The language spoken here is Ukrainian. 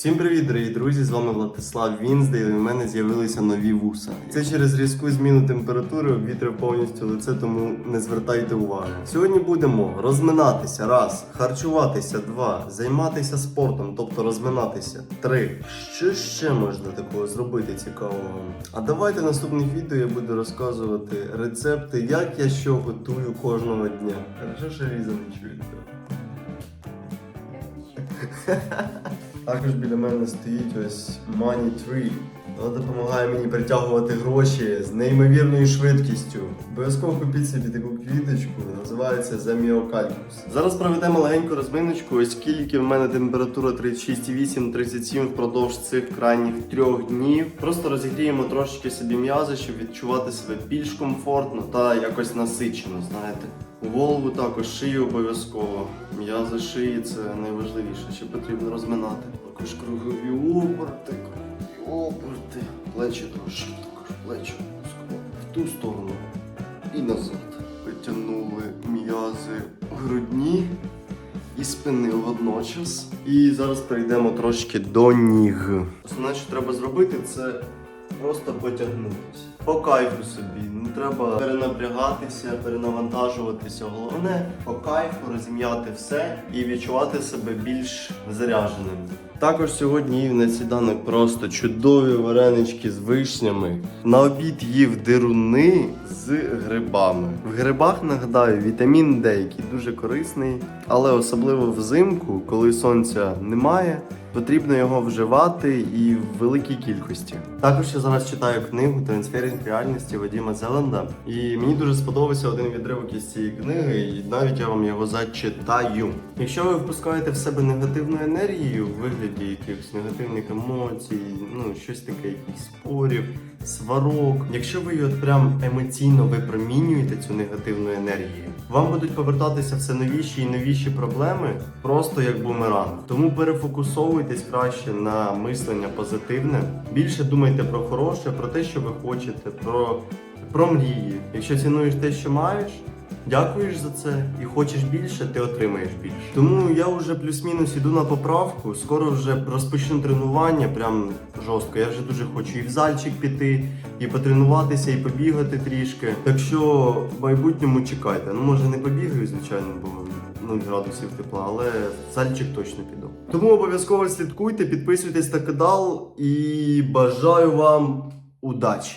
Всім привіт, дорогі друзі! З вами Владислав Вінздейл. і У мене з'явилися нові вуса. Це через різку зміну температури обвітрив повністю лице, тому не звертайте уваги. Сьогодні будемо розминатися раз, харчуватися два, займатися спортом, тобто розминатися три. Що ще можна такого зробити цікавого? А давайте в наступних відео я буду розказувати рецепти, як я що готую кожного дня. Хорошо, що Ліза не чує цього. Також біля мене стоїть ось Money Tree. Вона допомагає мені притягувати гроші з неймовірною швидкістю. Обов'язково купіть собі таку квіточку, називається Заміокалькус. Зараз проведемо легеньку розминочку, оскільки в мене температура 36,8-37 впродовж цих крайніх трьох днів. Просто розігріємо трошечки собі м'язи, щоб відчувати себе більш комфортно та якось насичено, знаєте. Голову також шию обов'язково. М'язи шиї це найважливіше, що потрібно розминати. Також кругові оберти, кругові оберти. Плечі трошки, також плечі обов'язково. В ту сторону і назад. Витягнули м'язи грудні і спини водночас. І зараз перейдемо трошки до ніг. Основне, що треба зробити, це просто потягнутися. По кайфу собі, не треба перенапрягатися, перенавантажуватися. Головне по кайфу розім'яти все і відчувати себе більш зарядженим. Також сьогодні їв на сніданок просто чудові варенички з вишнями. На обід їв дируни з грибами. В грибах нагадаю вітамін Д, який дуже корисний, але особливо взимку, коли сонця немає. Потрібно його вживати і в великій кількості. Також я зараз читаю книгу Трансферинг реальності Вадима Зеланда. І мені дуже сподобався один відривок із цієї книги, і навіть я вам його зачитаю. Якщо ви впускаєте в себе негативну енергію в вигляді якихось негативних емоцій, ну щось таке, якихось спорів, сварок. Якщо ви от прям емоційно випромінюєте цю негативну енергію, вам будуть повертатися все новіші і новіші проблеми, просто як бумеранг. Тому перефокусовуйтесь краще на мислення позитивне. Більше думайте про хороше, про те, що ви хочете, про, про мрії. Якщо цінуєш те, що маєш. Дякуєш за це і хочеш більше, ти отримаєш більше. Тому я вже плюс-мінус іду на поправку. Скоро вже розпочну тренування, прям жорстко. Я вже дуже хочу і в зальчик піти, і потренуватися, і побігати трішки. Так що в майбутньому чекайте. Ну може не побігаю, звичайно, бо 0 градусів тепла, але в зальчик точно піду. Тому обов'язково слідкуйте, підписуйтесь на канал і бажаю вам удачі!